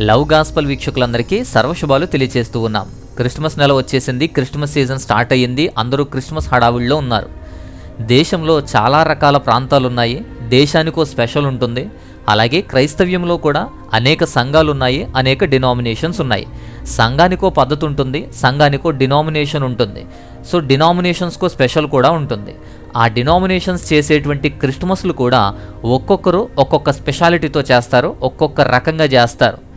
Love gospel వీక్షకులందరికీ సర్వశుభాలు తెలియజేస్తూ ఉన్నాం. క్రిస్మస్ నెల వచ్చేసింది క్రిస్మస్ సీజన్ స్టార్ట్ అయ్యింది అందరూ క్రిస్మస్ హడావిడిలో ఉన్నారు. దేశంలో చాలా రకాల ప్రాంతాలు ఉన్నాయి దేశానికో స్పెషల్ ఉంటుంది. అలాగే క్రైస్తవ్యంలో కూడా అనేక సంఘాలు ఉన్నాయి అనేక డినామినేషన్స్ ఉన్నాయి. సంఘానికో పద్ధతి ఉంటుంది సంఘానికో డినామినేషన్ ఉంటుంది. సో డినామినేషన్స్కో స్పెషల్ కూడా ఉంటుంది. ఆ డినామినేషన్స్ చేసేటువంటి క్రిస్మస్లు కూడా ఒక్కొక్కరు ఒక్కొక్క స్పెషాలిటీతో చేస్తారు ఒక్కొక్క రకంగా చేస్తారు.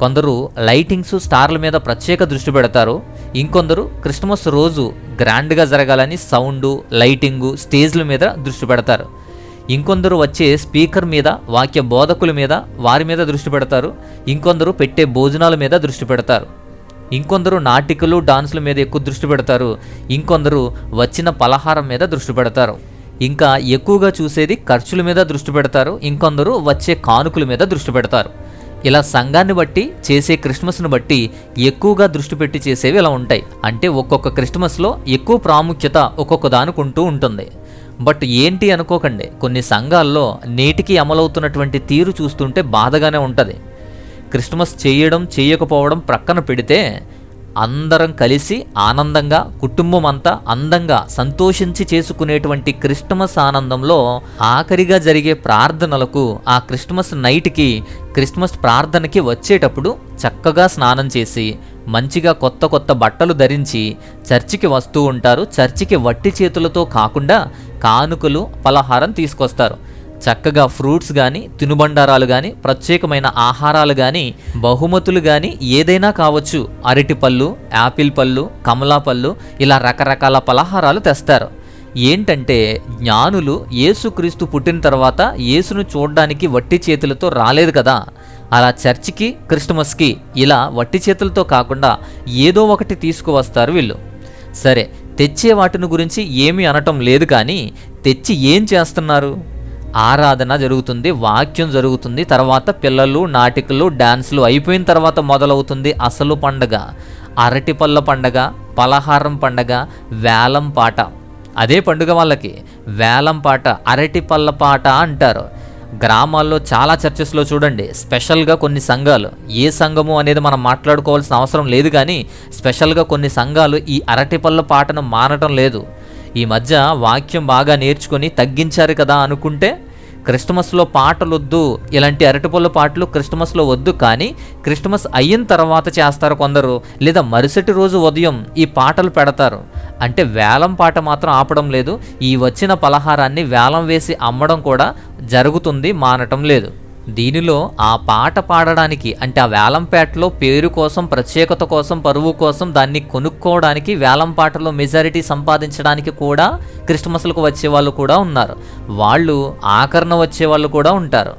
కొందరు లైటింగ్స్ స్టార్ల మీద ప్రత్యేక దృష్టి పెడతారు. ఇంకొందరు క్రిస్మస్ రోజు గ్రాండ్గా జరగాలని సౌండు లైటింగు స్టేజ్ల మీద దృష్టి పెడతారు. ఇంకొందరు వచ్చే స్పీకర్ మీద వాక్య బోధకుల మీద వారి మీద దృష్టి పెడతారు. ఇంకొందరు పెట్టే భోజనాల మీద దృష్టి పెడతారు. ఇంకొందరు నాటికలు డాన్సుల మీద ఎక్కువ దృష్టి పెడతారు. ఇంకొందరు వచ్చిన పలహారం మీద దృష్టి పెడతారు. ఇంకా ఎక్కువగా చూసేది ఖర్చుల మీద దృష్టి పెడతారు. ఇంకొందరు వచ్చే కానుకల మీద దృష్టి పెడతారు. ఇలా సంఘాన్ని బట్టి చేసే క్రిస్మస్ను బట్టి ఎక్కువగా దృష్టి పెట్టి చేసేవి ఇలా ఉంటాయి. అంటే ఒక్కొక్క క్రిస్మస్లో ఎక్కువ ప్రాముఖ్యత ఒక్కొక్క దానికి ఉంటూ ఉంటుంది. బట్ ఏంటి అనుకోకండి కొన్ని సంఘాల్లో నేటికి అమలవుతున్నటువంటి తీరు చూస్తుంటే బాధగానే ఉంటుంది. క్రిస్మస్ చేయడం చేయకపోవడం ప్రక్కన పెడితే అందరం కలిసి ఆనందంగా కుటుంబం అంతా అందంగా సంతోషించి చేసుకునేటువంటి క్రిస్టమస్ ఆనందంలో ఆఖరిగా జరిగే ప్రార్థనలకు ఆ క్రిస్టమస్ నైట్కి క్రిస్మస్ ప్రార్థనకి వచ్చేటప్పుడు చక్కగా స్నానం చేసి మంచిగా కొత్త కొత్త బట్టలు ధరించి చర్చికి వస్తూ ఉంటారు. చర్చికి వట్టి చేతులతో కాకుండా కానుకలు పలహారం తీసుకొస్తారు. చక్కగా ఫ్రూట్స్ కానీ తినుబండారాలు కానీ ప్రత్యేకమైన ఆహారాలు కానీ బహుమతులు కానీ ఏదైనా కావచ్చు. అరటి పళ్ళు యాపిల్ పళ్ళు కమలా పళ్ళు ఇలా రకరకాల పలహారాలు తెస్తారు. ఏంటంటే జ్ఞానులు యేసుక్రీస్తు పుట్టిన తర్వాత యేసును చూడడానికి వట్టి చేతులతో రాలేదు కదా. అలా చర్చికి క్రిస్టమస్కి ఇలా వట్టి చేతులతో కాకుండా ఏదో ఒకటి తీసుకువస్తారు వీళ్ళు. సరే తెచ్చే వాటిని గురించి ఏమీ అనటం లేదు కానీ తెచ్చి ఏం చేస్తున్నారు? ఆరాధన జరుగుతుంది వాక్యం జరుగుతుంది తర్వాత పిల్లలు నాటికలు డాన్సులు అయిపోయిన తర్వాత మొదలవుతుంది అసలు పండగ. అరటిపళ్ళ పండగ పలహారం పండగ వేలం పాట. అదే పండుగ వాళ్ళకి. వేలం పాట అరటిపళ్ళ పాట అంటారు. గ్రామాల్లో చాలా చర్చెస్లో చూడండి స్పెషల్గా కొన్ని సంఘాలు. ఏ సంఘము అనేది మనం మాట్లాడుకోవాల్సిన అవసరం లేదు కానీ స్పెషల్గా కొన్ని సంఘాలు ఈ అరటిపళ్ళ పాటను మానటం లేదు. ఈ మధ్య వాక్యం బాగా నేర్చుకొని తగ్గించారు కదా అనుకుంటే క్రిస్టమస్లో పాటలు వద్దు ఇలాంటి అరటిపళ్ళ పాటలు క్రిస్టమస్లో వద్దు కానీ క్రిస్టమస్ అయిన తర్వాత చేస్తారు కొందరు. లేదా మరుసటి రోజు ఉదయం ఈ పాటలు పెడతారు. అంటే వేలం పాట మాత్రం ఆపడం లేదు. ఈ వచ్చిన పలహారాన్ని వేలం వేసి అమ్మడం కూడా జరుగుతుంది మానటం లేదు. దీనిలో ఆ పాట పాడడానికి అంటే ఆ వేలంపేటలో పేరు కోసం ప్రత్యేకత కోసం పరువు కోసం దాన్ని కొనుక్కోవడానికి వేలంపాటలో మెజారిటీ సంపాదించడానికి కూడా క్రిస్మస్లకు వచ్చే వాళ్ళు కూడా ఉన్నారు. వాళ్ళు ఆకరణ వచ్చే వాళ్ళు కూడా ఉంటారు.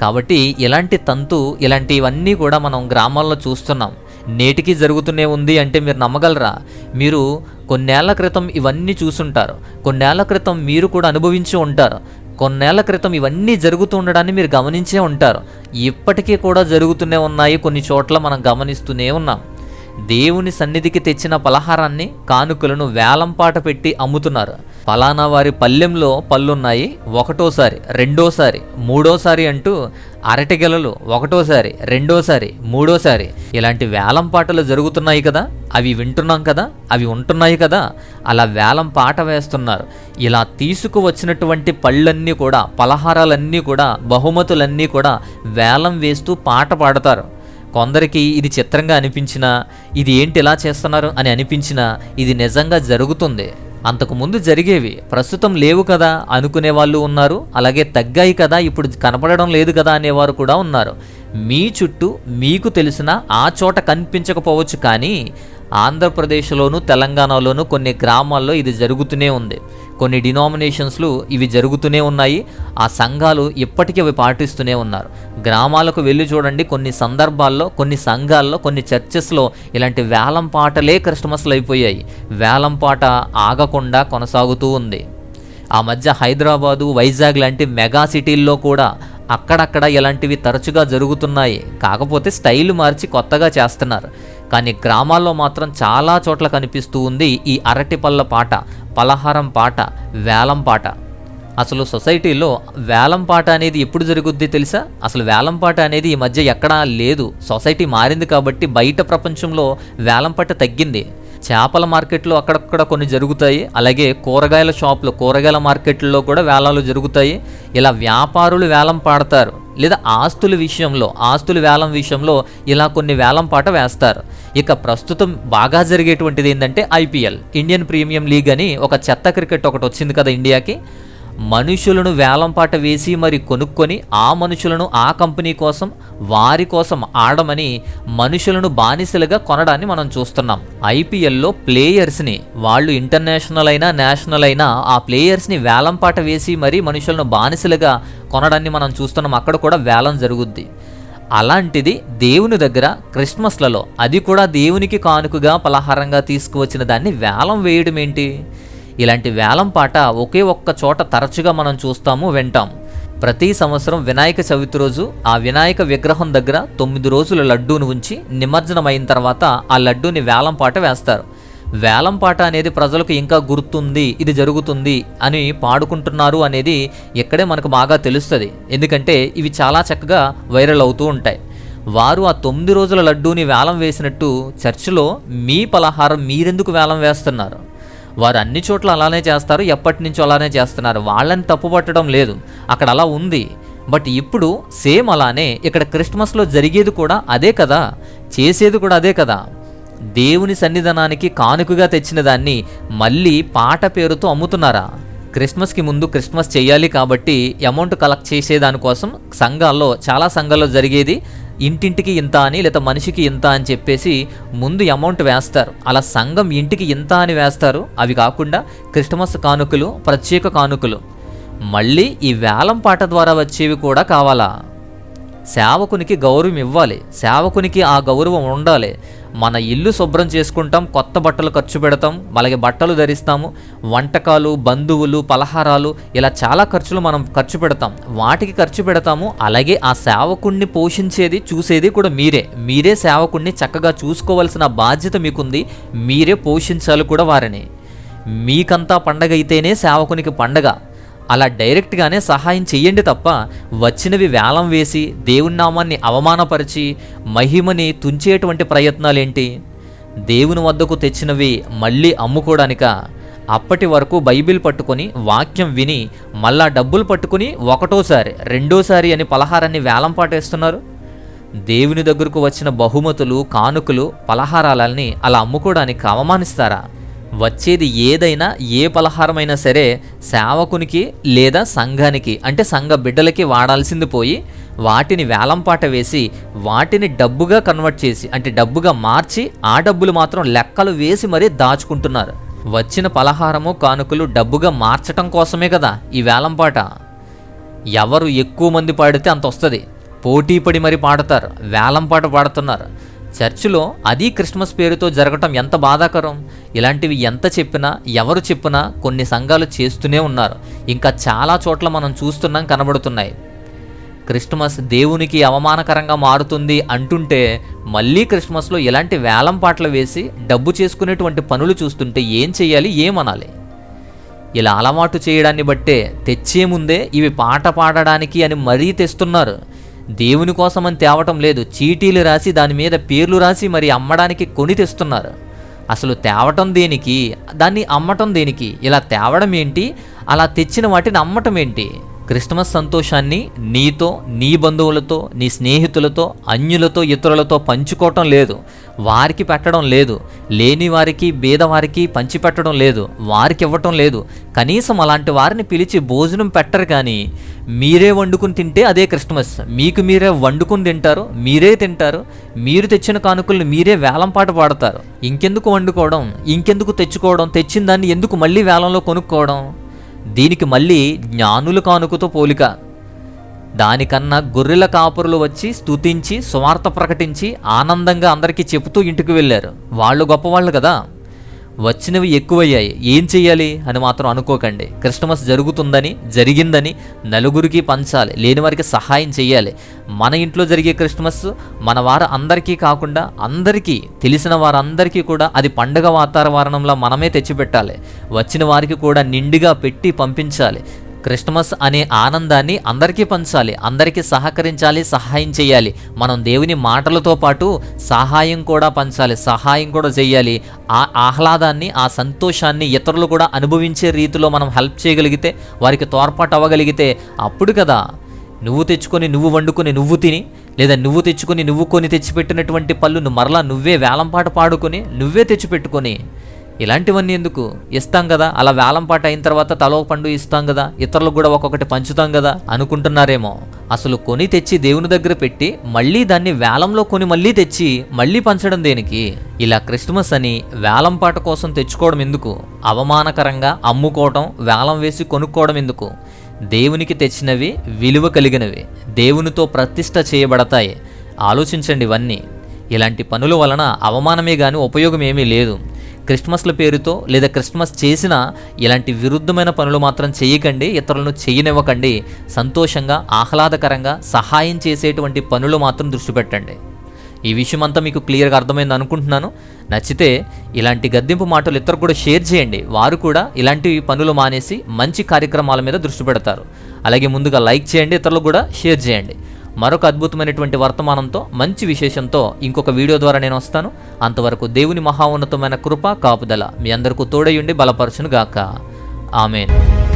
కాబట్టి ఇలాంటి తంతు ఇలాంటివన్నీ కూడా మనం గ్రామాల్లో చూస్తున్నాం. నేటికి జరుగుతూనే ఉంది అంటే మీరు నమ్మగలరా? మీరు కొన్నేళ్ళ క్రితం ఇవన్నీ చూసుంటారు. కొన్నేళ్ళ క్రితం మీరు కూడా అనుభవించి ఉంటారు. కొన్నేళ్ళ క్రితం ఇవన్నీ జరుగుతూ ఉండడాన్ని మీరు గమనించే ఉంటారు. ఇప్పటికీ కూడా జరుగుతూనే ఉన్నాయి కొన్ని చోట్ల మనం గమనిస్తూనే ఉన్నాం. దేవుని సన్నిధికి తెచ్చిన పలహారాన్ని కానుకలను వేలంపాట పెట్టి అమ్ముతున్నారు. ఫలానా వారి పల్లెంలో పళ్ళున్నాయి ఒకటోసారి రెండోసారి మూడోసారి అంటూ అరటిగెలలు ఒకటోసారి రెండోసారి మూడోసారి. ఇలాంటి వేలం పాటలు జరుగుతున్నాయి కదా అవి వింటున్నాం కదా అవి ఉంటున్నాయి కదా అలా వేలం పాట వేస్తున్నారు. ఇలా తీసుకువచ్చినటువంటి పళ్ళన్నీ కూడా పలహారాలన్నీ కూడా బహుమతులన్నీ కూడా వేలం వేస్తూ పాట పాడతారు. కొందరికి ఇది చిత్రంగా అనిపించినా ఇది ఏంటి ఇలా చేస్తున్నారు అని అనిపించినా ఇది నిజంగా జరుగుతుంది. అంతకుముందు జరిగేవి ప్రస్తుతం లేవు కదా అనుకునే వాళ్ళు ఉన్నారు అలాగే తగ్గాయి కదా ఇప్పుడు కనపడడం లేదు కదా అనేవారు కూడా ఉన్నారు. మీ చుట్టూ మీకు తెలిసిన ఆ చోట కనిపించకపోవచ్చు కానీ ఆంధ్రప్రదేశ్లోను తెలంగాణలోను కొన్ని గ్రామాల్లో ఇది జరుగుతూనే ఉంది. కొన్ని డినామినేషన్స్లు ఇవి జరుగుతూనే ఉన్నాయి. ఆ సంఘాలు ఇప్పటికీ అవి పాటిస్తూనే ఉన్నారు. గ్రామాలకు వెళ్ళి చూడండి కొన్ని సందర్భాల్లో కొన్ని సంఘాల్లో కొన్ని చర్చెస్లో ఇలాంటి వేలం పాటలే క్రిస్టమస్లు అయిపోయాయి. వేలం పాట ఆగకుండా కొనసాగుతూ ఉంది. ఆ మధ్య హైదరాబాదు వైజాగ్ లాంటి మెగా సిటీల్లో కూడా అక్కడక్కడ ఇలాంటివి తరచుగా జరుగుతున్నాయి. కాకపోతే స్టైల్ మార్చి కొత్తగా చేస్తున్నారు. కానీ గ్రామాల్లో మాత్రం చాలా చోట్ల కనిపిస్తూ ఉంది ఈ అరటిపళ్ళ పాట పలహారం పాట వేలం పాట. అసలు సొసైటీలో వేలంపాట అనేది ఎప్పుడు జరుగుద్ది తెలుసా? అసలు వేలంపాట అనేది ఈ మధ్య ఎక్కడా లేదు. సొసైటీ మారింది కాబట్టి బయట ప్రపంచంలో వేలంపాట తగ్గింది. చేపల మార్కెట్లో అక్కడక్కడ కొన్ని జరుగుతాయి. అలాగే కూరగాయల షాపులు కూరగాయల మార్కెట్లో కూడా వేలాలు జరుగుతాయి. ఇలా వ్యాపారులు వేలం పాడతారు. లేదా ఆస్తుల విషయంలో ఆస్తుల వేలం విషయంలో ఇలా కొన్ని వేలం పాట వేస్తారు. ఇక ప్రస్తుతం బాగా జరిగేటువంటిది ఏంటంటే ఐపీఎల్ ఇండియన్ ప్రీమియం లీగ్ అని ఒక చెత్త క్రికెట్ ఒకటి వచ్చింది కదా ఇండియాకి. మనుషులను వేలంపాట వేసి మరి కొనుక్కొని ఆ మనుషులను ఆ కంపెనీ కోసం వారి కోసం ఆడమని మనుషులను బానిసలుగా కొనడాన్ని మనం చూస్తున్నాం. ఐపీఎల్లో ప్లేయర్స్ని వాళ్ళు ఇంటర్నేషనల్ అయినా నేషనల్ అయినా ఆ ప్లేయర్స్ని వేలంపాట వేసి మరి మనుషులను బానిసలుగా కొనడాన్ని మనం చూస్తున్నాం. అక్కడ కూడా వేలం జరుగుద్ది. అలాంటిది దేవుని దగ్గర క్రిస్మస్లలో అది కూడా దేవునికి కానుకగా పలహారంగా తీసుకువచ్చిన దాన్ని వేలం వేయడం ఏంటి ఇలాంటి వేలం పాట ఒకే ఒక్క చోట తరచుగా మనం చూస్తాము వింటాం ప్రతి సంవత్సరం వినాయక చవితి రోజు ఆ వినాయక విగ్రహం దగ్గర తొమ్మిది రోజుల లడ్డూను ఉంచి నిమజ్జనం అయిన తర్వాత ఆ లడ్డూని వేలం పాట వేస్తారు. వేలం పాట అనేది ప్రజలకు ఇంకా గుర్తుంది ఇది జరుగుతుంది అని పాడుకుంటున్నారు అనేది ఇక్కడే మనకు బాగా తెలుస్తుంది. ఎందుకంటే ఇవి చాలా చక్కగా వైరల్ అవుతూ ఉంటాయి. వారు ఆ తొమ్మిది రోజుల లడ్డూని వేలం వేసినట్టు చర్చిలో మీ పలహారం మీరెందుకు వేలం వేస్తున్నారు? వారు అన్ని చోట్ల అలానే చేస్తారు ఎప్పటి నుంచో అలానే చేస్తున్నారు. వాళ్ళని తప్పుపట్టడం లేదు. అక్కడ అలా ఉంది. బట్ ఇప్పుడు సేమ్ అలానే ఇక్కడ క్రిస్మస్లో జరిగేది కూడా అదే కదా. చేసేది కూడా అదే కదా. దేవుని సన్నిధానానికి కానుకగా తెచ్చిన దాన్ని మళ్ళీ పాట పేరుతో అమ్ముతున్నారా? క్రిస్మస్కి ముందు క్రిస్మస్ చేయాలి కాబట్టి అమౌంట్ కలెక్ట్ చేసేదానికోసం సంఘాల్లో చాలా సంఘాల్లో జరిగేది. ఇంటింటికి ఇంత అని లేదా మనిషికి ఇంత అని చెప్పేసి ముందు అమౌంట్ వేస్తారు. అలా సంఘం ఇంటికి ఇంత అని వేస్తారు. అవి కాకుండా క్రిస్మస్ కానుకలు ప్రత్యేక కానుకలు. మళ్ళీ ఈ వేలం పాట ద్వారా వచ్చేవి కూడా కావాలా? సేవకునికి గౌరవం ఇవ్వాలి. సేవకునికి ఆ గౌరవం ఉండాలి. మన ఇల్లు శుభ్రం చేసుకుంటాం కొత్త బట్టలు ఖర్చు పెడతాం అలాగే బట్టలు ధరిస్తాము వంటకాలు బంధువులు పలహారాలు ఇలా చాలా ఖర్చులు మనం ఖర్చు పెడతాం. వాటికి ఖర్చు పెడతాము అలాగే ఆ సేవకుణ్ణి పోషించేది చూసేది కూడా మీరే. మీరే సేవకుణ్ణి చక్కగా చూసుకోవాల్సిన బాధ్యత మీకుంది మీరే పోషించాలి కూడా వారిని. మీకంతా పండగ అయితేనే సేవకునికి పండగ. అలా డైరెక్ట్గానే సహాయం చెయ్యండి తప్ప వచ్చినవి వేలం వేసి దేవుని నామాన్ని అవమానపరిచి మహిమని తుంచేటువంటి ప్రయత్నాలేంటి? దేవుని వద్దకు తెచ్చినవి మళ్ళీ అమ్ముకోవడానిక అప్పటి వరకు బైబిల్ పట్టుకొని వాక్యం విని మళ్ళా డబ్బులు పట్టుకుని ఒకటోసారి రెండోసారి అని పలహారాన్ని వేలం పాటేస్తున్నారు దేవుని దగ్గరకు వచ్చిన బహుమతులు కానుకలు పలహారాలని అలా అమ్ముకోవడానికి అవమానిస్తారా? వచ్చేది ఏదైనా ఏ పలహారమైనా సరే సేవకునికి లేదా సంఘానికి అంటే సంఘ బిడ్డలకి వాడాల్సింది పోయి వాటిని వేలంపాట వేసి వాటిని డబ్బుగా కన్వర్ట్ చేసి అంటే డబ్బుగా మార్చి ఆ డబ్బులు మాత్రం లెక్కలు వేసి మరీ దాచుకుంటున్నారు. వచ్చిన పలహారము కానుకలు డబ్బుగా మార్చటం కోసమే కదా ఈ వేలంపాట ఎవరు ఎక్కువ మంది పాడితే అంత వస్తుంది పోటీ పడి మరి పాడతారు. వేలంపాట పాడుతున్నారు. చర్చిలో అది క్రిస్మస్ పేరుతో జరగటం ఎంత బాధాకరం? ఇలాంటివి ఎంత చెప్పినా ఎవరు చెప్పినా కొన్ని సంఘాలు చేస్తూనే ఉన్నారు. ఇంకా చాలా చోట్ల మనం చూస్తున్నాం కనబడుతున్నాయి. క్రిస్మస్ దేవునికి అవమానకరంగా మారుతుంది అంటుంటే మళ్ళీ క్రిస్మస్లో ఇలాంటి వేలం పాటలు వేసి డబ్బు చేసుకునేటువంటి పనులు చూస్తుంటే ఏం చేయాలి ఏమనాలి? ఇలా అలవాటు చేయడాన్ని బట్టే తెచ్చే ముందే ఇవి పాట పాడడానికి అని మరీ తెస్తున్నారు. దేవుని కోసం అని తేవటం లేదు. చీటీలు రాసి దాని మీద పేర్లు రాసి మరి అమ్మడానికి కొని తెస్తున్నారు. అసలు తేవటం దేనికి? దాన్ని అమ్మటం దేనికి? ఇలా తేవడం ఏంటి? అలా తెచ్చిన వాటిని అమ్మటం ఏంటి? క్రిస్మస్ సంతోషాన్ని నీతో నీ బంధువులతో నీ స్నేహితులతో అన్యులతో ఇతరులతో పంచుకోవటం లేదు. వారికి పెట్టడం లేదు. లేని వారికి బీదవారికి పంచిపెట్టడం లేదు. వారికి ఇవ్వటం లేదు. కనీసం అలాంటి వారిని పిలిచి భోజనం పెట్టరు కానీ మీరే వండుకుని తింటే అదే క్రిస్మస్. మీకు మీరే వండుకుని తింటారు మీరే తింటారు మీరు తెచ్చిన కానుకలను మీరే వేలంపాట పాడతారు ఇంకెందుకు వండుకోవడం? ఇంకెందుకు తెచ్చుకోవడం? తెచ్చిన దాన్ని ఎందుకు మళ్ళీ వేలంలో కొనుక్కోవడం? దీనికి మళ్ళీ జ్ఞానుల కానుకతో పోలిక. దానికన్నా గొర్రెల కాపురులు వచ్చి స్తుతించి సువార్త ప్రకటించి ఆనందంగా అందరికీ చెబుతూ ఇంటికి వెళ్ళారు. వాళ్ళు గొప్పవాళ్ళు కదా. వచ్చినవి ఎక్కువయ్యాయి. ఏం చెయ్యాలి అని మాత్రం అనుకోకండి. క్రిస్టమస్ జరుగుతుందని జరిగిందని నలుగురికి పంచాలి. లేని వారికి సహాయం చేయాలి మన ఇంట్లో జరిగే క్రిస్మస్ మన వారు అందరికీ కాకుండా అందరికీ తెలిసిన వారందరికీ కూడా అది పండగ వాతావరణంలో మనమే తెచ్చిపెట్టాలి. వచ్చిన వారికి కూడా నిండుగా పెట్టి పంపించాలి. క్రిస్మస్ అనే ఆనందాన్ని అందరికీ పంచాలి అందరికీ సహకరించాలి సహాయం చేయాలి. మనం దేవుని మాటలతో పాటు సహాయం కూడా పంచాలి సహాయం కూడా చేయాలి. ఆ ఆహ్లాదాన్ని ఆ సంతోషాన్ని ఇతరులు కూడా అనుభవించే రీతిలో మనం హెల్ప్ చేయగలిగితే వారికి తోడ్పాటు అవ్వగలిగితే అప్పుడు కదా నువ్వు తెచ్చుకొని నువ్వు వండుకొని నువ్వు తిని లేదా నువ్వు తెచ్చుకొని నువ్వు కొని తెచ్చిపెట్టినటువంటి పళ్ళును మరలా నువ్వే వేలంపాట పాడుకొని నువ్వే తెచ్చిపెట్టుకొని ఇలాంటివన్నీ ఎందుకు? ఇస్తాం కదా అలా వేలంపాట అయిన తర్వాత తలో పండు ఇస్తాం కదా ఇతరులకు కూడా ఒక్కొక్కటి పంచుతాం కదా అనుకుంటున్నారేమో. అసలు కొని తెచ్చి దేవుని దగ్గర పెట్టి మళ్ళీ దాన్ని వేలంలో కొని మళ్ళీ తెచ్చి మళ్ళీ పంచడం దేనికి? ఇలా క్రిస్మస్ అని వేలంపాట కోసం తెచ్చుకోవడం ఎందుకు? అవమానకరంగా అమ్ముకోవడం వేలం వేసి కొనుక్కోవడం ఎందుకు? దేవునికి తెచ్చినవి విలువ కలిగినవి దేవునితో ప్రతిష్ట చేయబడతాయి. ఆలోచించండి ఇవన్నీ. ఇలాంటి పనుల వలన అవమానమే కానీ ఉపయోగం ఏమీ లేదు. క్రిస్మస్ల పేరుతో లేదా క్రిస్మస్ చేసిన ఇలాంటి విరుద్ధమైన పనులు మాత్రం చేయకండి ఇతరులను చేయనివ్వకండి. సంతోషంగా ఆహ్లాదకరంగా సహాయం చేసేటువంటి పనులు మాత్రం దృష్టి పెట్టండి. ఈ విషయం అంతా మీకు క్లియర్గా అర్థమైంది అనుకుంటున్నాను. నచ్చితే ఇలాంటి గద్దింపు మాటలు ఇతరు కూడా షేర్ చేయండి. వారు కూడా ఇలాంటి పనులు మానేసి మంచి కార్యక్రమాల మీద దృష్టి పెడతారు. అలాగే ముందుగా లైక్ చేయండి ఇతరులకు కూడా షేర్ చేయండి. మరొక అద్భుతమైనటువంటి వర్తమానంతో మంచి విశేషంతో ఇంకొక వీడియో ద్వారా నేను వస్తాను. అంతవరకు దేవుని మహా ఉన్నతమైన కృప కాపుదల మీ అందరికీ తోడయుండి బలపరచునుగాక. ఆమెను.